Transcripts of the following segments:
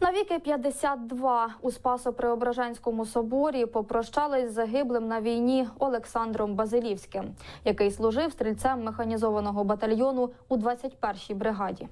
Навіки 52 у Спасо-Преображенському соборі попрощались з загиблим на війні Олександром Базилівським, який служив стрільцем механізованого батальйону у 21-й бригаді.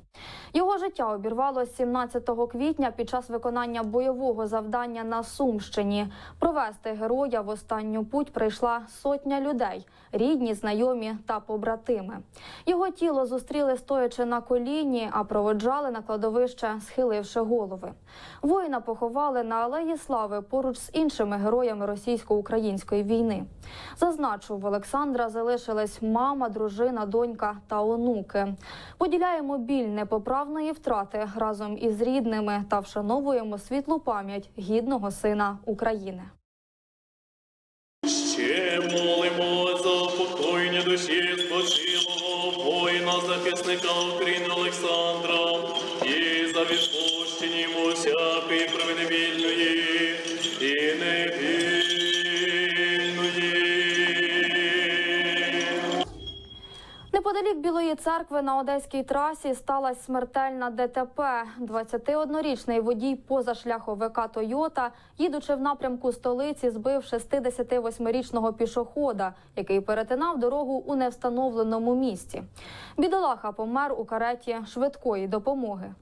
Його життя обірвалося 17 квітня під час виконання бойового завдання на Сумщині. Провести героя в останню путь прийшла сотня людей, рідні, знайомі та побратими. Його тіло зустріли стоячи на коліні, а проводжали на кладовище, схиливши голови. Воїна поховали на Алеї Слави поруч з іншими героями російсько-української війни. Зазначу, в Олександра залишились мама, дружина, донька та онуки. Поділяємо біль непоправної втрати разом із рідними та вшановуємо світлу пам'ять гідного сина України. Ще молимо за упокоєння душі спочилого воїна захисника України Олександра вільної і невільної. Неподалік Білої церкви на Одеській трасі сталася смертельна ДТП. 21-річний водій позашляховика Тойота, їдучи в напрямку столиці, збив 68-річного пішохода, який перетинав дорогу у невстановленому місці. Бідолаха помер у кареті швидкої допомоги.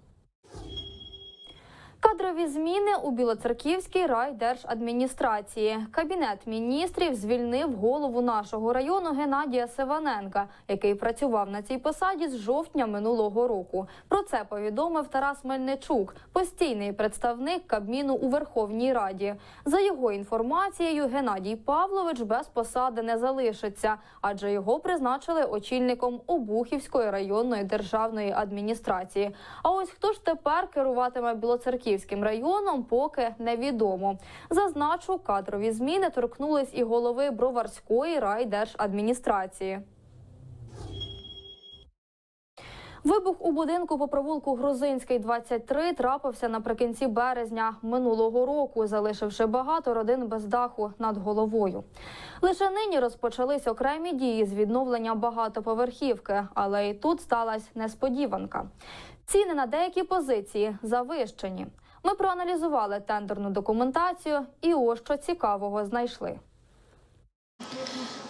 Кадрові зміни у Білоцерківській райдержадміністрації. Кабінет міністрів звільнив голову нашого району Геннадія Севаненка, який працював на цій посаді з жовтня минулого року. Про це повідомив Тарас Мельничук, постійний представник Кабміну у Верховній Раді. За його інформацією, Геннадій Павлович без посади не залишиться, адже його призначили очільником Обухівської районної державної адміністрації. А ось хто ж тепер керуватиме Білоцерківським районом, поки невідомо. Зазначу, кадрові зміни торкнулись і голови Броварської райдержадміністрації. Вибух у будинку по провулку Грузинський 23 трапився наприкінці березня минулого року, залишивши багато родин без даху над головою. Лише нині розпочались окремі дії з відновлення багатоповерхівки, але і тут сталася несподіванка. Ціни на деякі позиції завищені. Ми проаналізували тендерну документацію і ось що цікавого знайшли.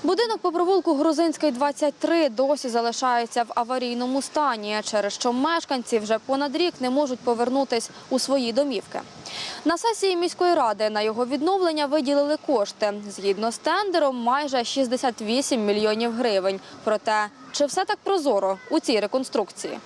Будинок по провулку Грузинський 23 досі залишається в аварійному стані, через що мешканці вже понад рік не можуть повернутись у свої домівки. На сесії міської ради на його відновлення виділили кошти. Згідно з тендером, майже 68 мільйонів гривень. Проте, чи все так прозоро у цій реконструкції?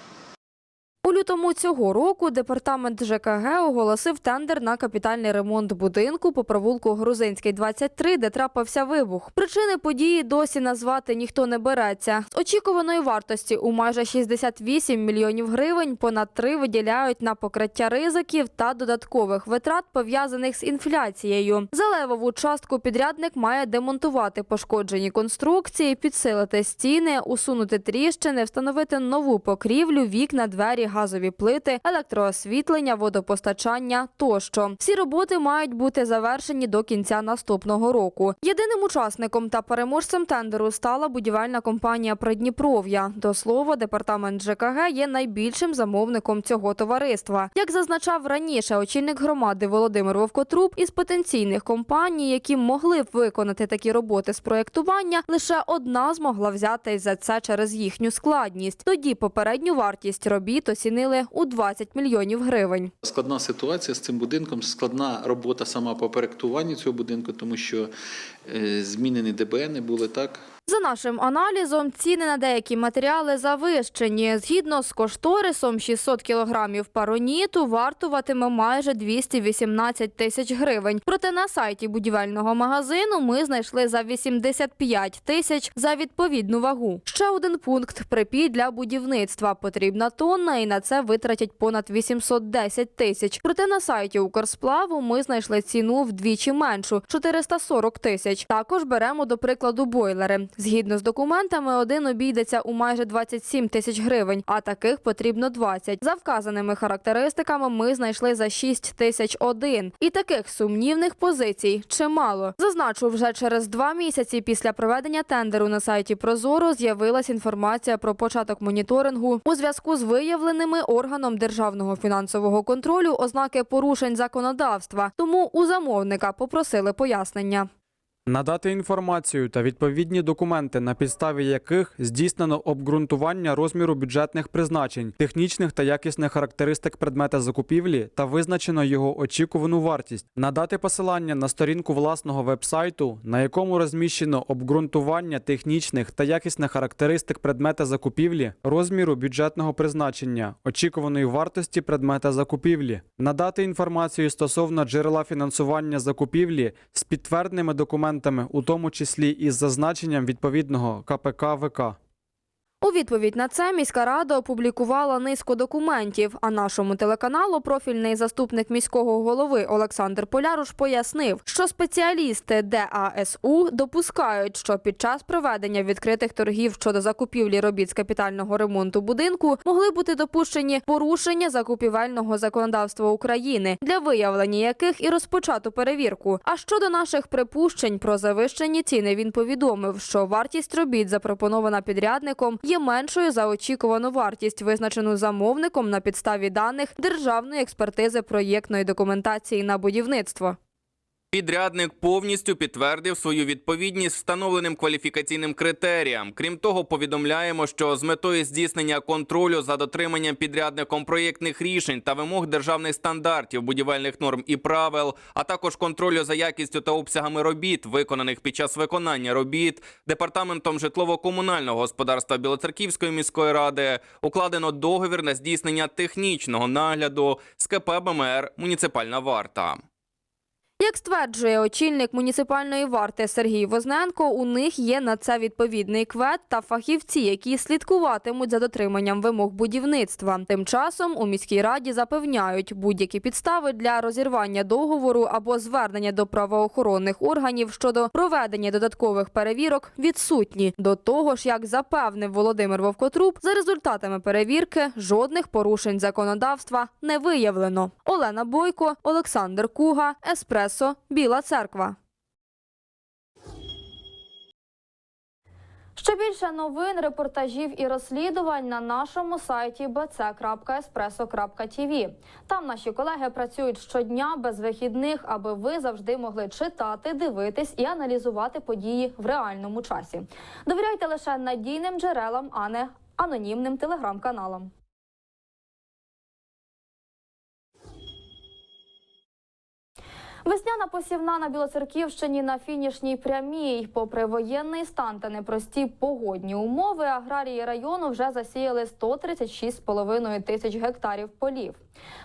У лютому цього року департамент ЖКГ оголосив тендер на капітальний ремонт будинку по провулку Грузинський 23, де трапився вибух. Причини події досі назвати ніхто не береться. З очікуваної вартості у майже 68 мільйонів гривень понад три виділяють на покриття ризиків та додаткових витрат пов'язаних з інфляцією. За левову частку підрядник має демонтувати пошкоджені конструкції, підсилити стіни, усунути тріщини, встановити нову покрівлю, вікна, двері, газові плити, електроосвітлення, водопостачання тощо. Всі роботи мають бути завершені до кінця наступного року. Єдиним учасником та переможцем тендеру стала будівельна компанія Придніпров'я. До слова, департамент ЖКГ є найбільшим замовником цього товариства. Як зазначав раніше очільник громади Володимир Вовкотруб, із потенційних компаній, які могли б виконати такі роботи з проєктування, лише одна змогла взятись за це через їхню складність. Тоді попередню вартість робіт оцінили у 20 мільйонів гривень. Складна ситуація з цим будинком, складна робота сама по проектуванню цього будинку, тому що е, змінені ДБН були так. За нашим аналізом, ціни на деякі матеріали завищені. Згідно з кошторисом, 600 кілограмів пароніту вартуватиме майже 218 тисяч гривень. Проте на сайті будівельного магазину ми знайшли за 85 тисяч за відповідну вагу. Ще один пункт – припій для будівництва. Потрібна тонна і на це витратять понад 810 тисяч. Проте на сайті Укрсплаву ми знайшли ціну вдвічі меншу – 440 тисяч. Також беремо до прикладу бойлери. Згідно з документами, один обійдеться у майже 27 тисяч гривень, а таких потрібно 20. За вказаними характеристиками ми знайшли за 6 тисяч один. І таких сумнівних позицій чимало. Зазначу, вже через два місяці після проведення тендеру на сайті Прозоро з'явилась інформація про початок моніторингу у зв'язку з виявленими органом державного фінансового контролю ознаки порушень законодавства. Тому у замовника попросили пояснення. Надати інформацію та відповідні документи, на підставі яких здійснено обґрунтування розміру бюджетних призначень, технічних та якісних характеристик предмета закупівлі та визначено його очікувану вартість. Надати посилання на сторінку власного вебсайту, на якому розміщено обґрунтування технічних та якісних характеристик предмета закупівлі, розміру бюджетного призначення, очікуваної вартості предмета закупівлі. Надати інформацію стосовно джерела фінансування закупівлі з підтвердними документами, у тому числі із зазначенням відповідного КПК ВК. У відповідь на це міська рада опублікувала низку документів. А нашому телеканалу профільний заступник міського голови Олександр Поляруш пояснив, що спеціалісти ДАСУ допускають, що під час проведення відкритих торгів щодо закупівлі робіт з капітального ремонту будинку могли бути допущені порушення закупівельного законодавства України, для виявлення яких і розпочато перевірку. А щодо наших припущень про завищені ціни, він повідомив, що вартість робіт запропонована підрядником є меншою за очікувану вартість, визначену замовником на підставі даних державної експертизи проєктної документації на будівництво. Підрядник повністю підтвердив свою відповідність встановленим кваліфікаційним критеріям. Крім того, повідомляємо, що з метою здійснення контролю за дотриманням підрядником проєктних рішень та вимог державних стандартів, будівельних норм і правил, а також контролю за якістю та обсягами робіт, виконаних під час виконання робіт, департаментом житлово-комунального господарства Білоцерківської міської ради укладено договір на здійснення технічного нагляду з КП БМР Муніципальна варта. Як стверджує очільник муніципальної варти Сергій Возненко, у них є на це відповідний квет та фахівці, які слідкуватимуть за дотриманням вимог будівництва. Тим часом у міській раді запевняють, будь-які підстави для розірвання договору або звернення до правоохоронних органів щодо проведення додаткових перевірок відсутні. До того ж, як запевнив Володимир Вовкотруб, за результатами перевірки жодних порушень законодавства не виявлено. Олена Бойко, Олександр Куга, Еспресо, Біла Церква. Ще більше новин, репортажів і розслідувань на нашому сайті bc.espresso.tv. Там наші колеги працюють щодня без вихідних, аби ви завжди могли читати, дивитись і аналізувати події в реальному часі. Довіряйте лише надійним джерелам, а не анонімним телеграм-каналам. Весняна посівна на Білоцерківщині на фінішній прямій. Попри воєнний стан та непрості погодні умови, аграрії району вже засіяли 136,5 тисяч гектарів полів.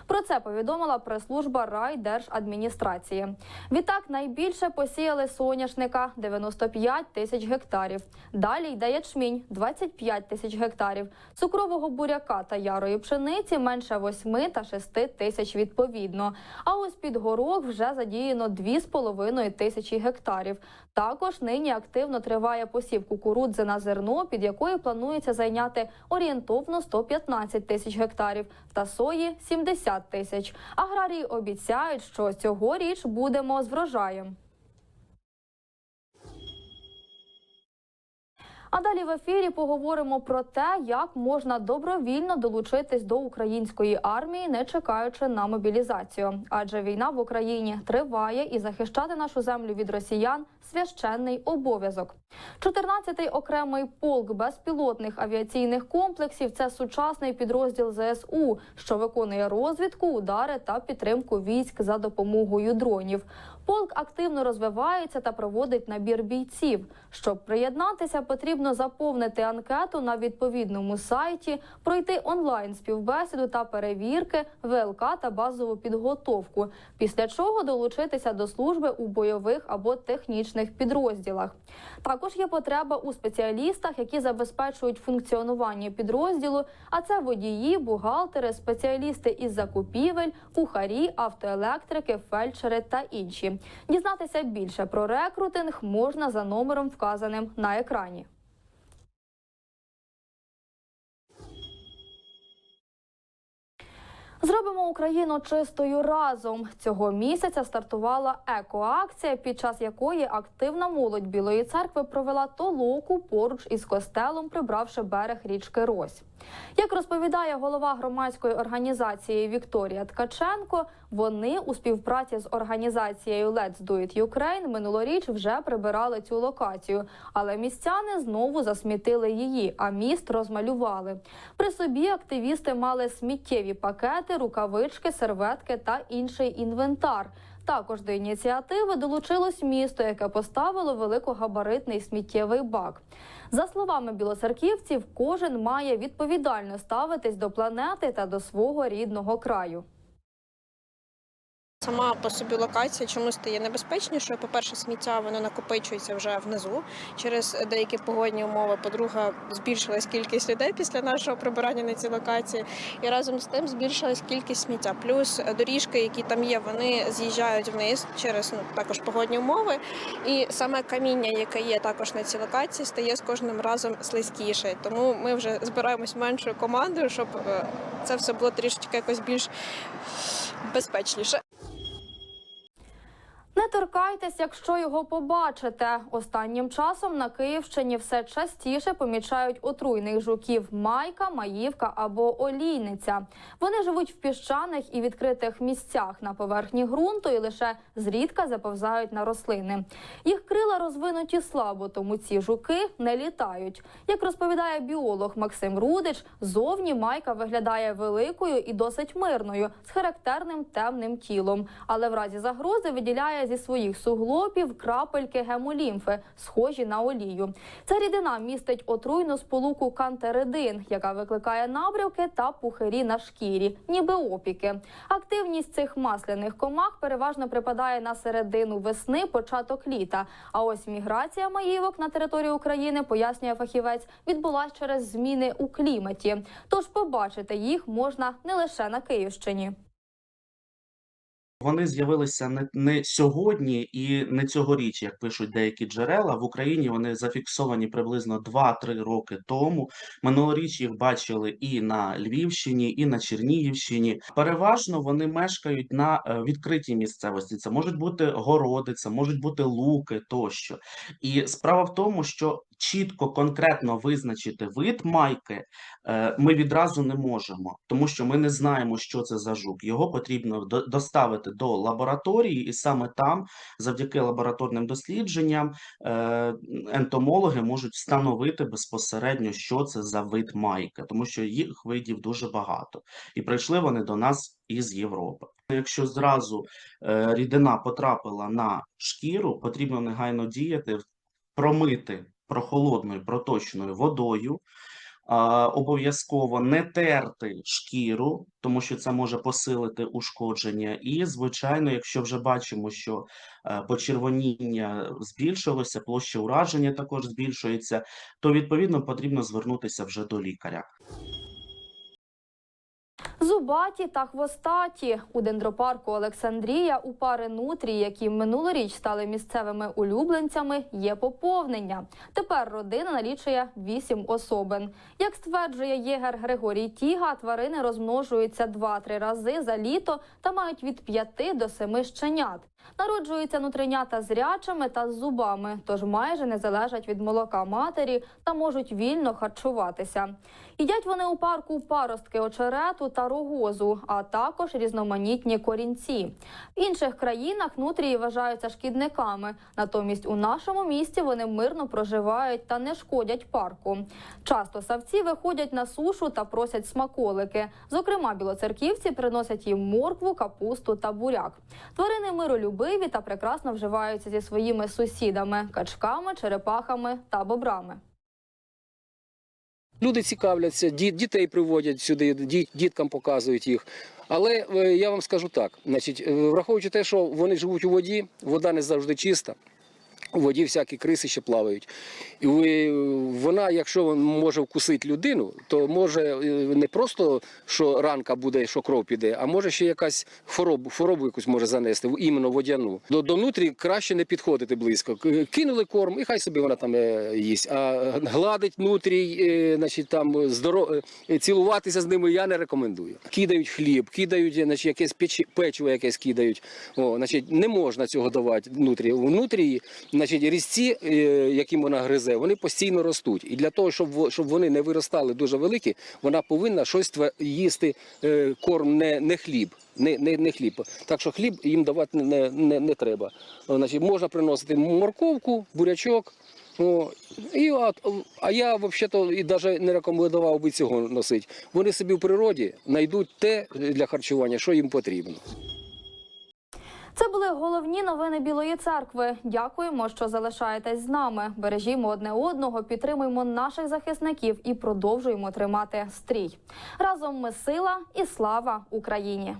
Про це повідомила прес-служба райдержадміністрації. Відтак найбільше посіяли соняшника 95 тисяч гектарів. Далі йде ячмінь 25 тисяч гектарів, цукрового буряка та ярої пшениці менше 8 та 6 тисяч відповідно. А ось під горох вже задіяно 2,5 тисячі гектарів. Також нині активно триває посів кукурудзи на зерно, під якою планується зайняти орієнтовно 115 тисяч гектарів та сої 70 тисяч. Аграрії обіцяють, що цьогоріч будемо з врожаєм. А далі в ефірі поговоримо про те, як можна добровільно долучитись до української армії, не чекаючи на мобілізацію. Адже війна в Україні триває і захищати нашу землю від росіян священний обов'язок. 14-й окремий полк безпілотних авіаційних комплексів це сучасний підрозділ ЗСУ, що виконує розвідку, удари та підтримку військ за допомогою дронів. Полк активно розвивається та проводить набір бійців. Щоб приєднатися, потрібно заповнити анкету на відповідному сайті, пройти онлайн співбесіду та перевірки, ВЛК та базову підготовку. Після чого долучитися до служби у бойових або технічних підрозділах. Також є потреба у спеціалістах, які забезпечують функціонування підрозділу. А це водії, бухгалтери, спеціалісти із закупівель, кухарі, автоелектрики, фельдшери та інші. Дізнатися більше про рекрутинг можна за номером, вказаним на екрані. Зробимо Україну чистою разом. Цього місяця стартувала екоакція, під час якої активна молодь Білої церкви провела толоку поруч із костелом, прибравши берег річки Рось. Як розповідає голова громадської організації Вікторія Ткаченко, вони у співпраці з організацією Let's Do It Ukraine минулоріч вже прибирали цю локацію, але містяни знову засмітили її, а міст розмалювали. При собі активісти мали сміттєві пакети, рукавички, серветки та інший інвентар. Також до ініціативи долучилось місто, яке поставило великогабаритний сміттєвий бак. За словами білоцерківців, кожен має відповідально ставитись до планети та до свого рідного краю. Сама по собі локація чомусь стає небезпечнішою. По-перше, сміття воно накопичується вже внизу через деякі погодні умови. По-друге, збільшилась кількість людей після нашого прибирання на цій локації, і разом з тим збільшилась кількість сміття. Плюс доріжки, які там є, вони з'їжджають вниз через ну також погодні умови. І саме каміння, яке є також на цій локації, стає з кожним разом слизькіше. Тому ми вже збираємось меншою командою, щоб е, це все було трішечки якось більш безпечніше. Не торкайтесь, якщо його побачите. Останнім часом на Київщині все частіше помічають отруйних жуків майка, маївка або олійниця. Вони живуть в піщаних і відкритих місцях на поверхні ґрунту і лише зрідка заповзають на рослини. Їх крила розвинуті слабо, тому ці жуки не літають. Як розповідає біолог Максим Рудич, зовні майка виглядає великою і досить мирною, з характерним темним тілом, але в разі загрози виділяє зі своїх суглобів крапельки гемолімфи, схожі на олію. Ця рідина містить отруйну сполуку кантеридин, яка викликає набрявки та пухирі на шкірі, ніби опіки. Активність цих масляних комах переважно припадає на середину весни, початок літа. А ось міграція маївок на територію України, пояснює фахівець, відбулась через зміни у кліматі. Тож побачити їх можна не лише на Київщині. Вони з'явилися не, не сьогодні і не цьогоріч, як пишуть деякі джерела. В Україні вони зафіксовані приблизно 2-3 роки тому. Минулоріч їх бачили і на Львівщині, і на Чернігівщині. Переважно вони мешкають на е, відкритій місцевості. Це можуть бути городи, це можуть бути луки тощо. І справа в тому, що чітко конкретно визначити вид майки е, ми відразу не можемо, тому що ми не знаємо, що це за жук. Його потрібно доставити до лабораторії, і саме там, завдяки лабораторним дослідженням, е, ентомологи можуть встановити безпосередньо, що це за вид майки, тому що їх видів дуже багато, і прийшли вони до нас із Європи. Якщо зразу е, рідина потрапила на шкіру, потрібно негайно діяти, промити прохолодною проточною водою. Обов'язково не терти шкіру, тому що це може посилити ушкодження. І, звичайно, якщо вже бачимо, що е, почервоніння збільшилося, площа ураження також збільшується, то відповідно потрібно звернутися вже до лікаря. Зубаті та хвостаті у дендропарку Олександрія у пари нутрій, які минулоріч стали місцевими улюбленцями, є поповнення. Тепер родина налічує вісім особин. Як стверджує єгер Григорій Тіга, тварини розмножуються 2-3 рази за літо та мають від 5 до 7 щенят. Народжуються нутринята зрячими та з зубами, тож майже не залежать від молока матері та можуть вільно харчуватися. Їдять вони у парку паростки очерету та рогозу, а також різноманітні корінці. В інших країнах нутрії вважаються шкідниками. Натомість у нашому місті вони мирно проживають та не шкодять парку. Часто савці виходять на сушу та просять смаколики. Зокрема, білоцерківці приносять їм моркву, капусту та буряк. Тварини миролюбиві та прекрасно вживаються зі своїми сусідами качками, черепахами та бобрами. Люди цікавляться, дітей приводять сюди, діткам показують їх. Але е, я вам скажу так: значить, е, враховуючи те, що вони живуть у воді, вода не завжди чиста. У воді всякі криси ще плавають. І вона, якщо може вкусити людину, то може е, не просто що ранка буде, що кров піде, а може ще якась хворобу, хворобу якусь може занести, іменно водяну. До, до нутрі краще не підходити близько. Кинули корм, і хай собі вона там е, їсть. А гладить нутрій, е, значить там здоро... е, цілуватися з ними я не рекомендую. Кидають хліб, кидають значить, якесь печі... печиво якесь кидають. О, значить, не можна цього давати внутрі. Внутрі, значить, різці, е, яким вона гризе, вони постійно ростуть. І для того, щоб, щоб вони не виростали дуже великі, вона повинна щось їсти е, корм, не, не хліб. Не, не, не хліб. Так що хліб їм давати не, не, не треба. Значить, можна приносити морковку, бурячок. О, і, а, а я взагалі-то і навіть не рекомендував би цього носити. Вони собі в природі знайдуть те для харчування, що їм потрібно. Це були головні новини Білої церкви. Дякуємо, що залишаєтесь з нами. Бережімо одне одного, підтримуємо наших захисників і продовжуємо тримати стрій. Разом ми сила і слава Україні.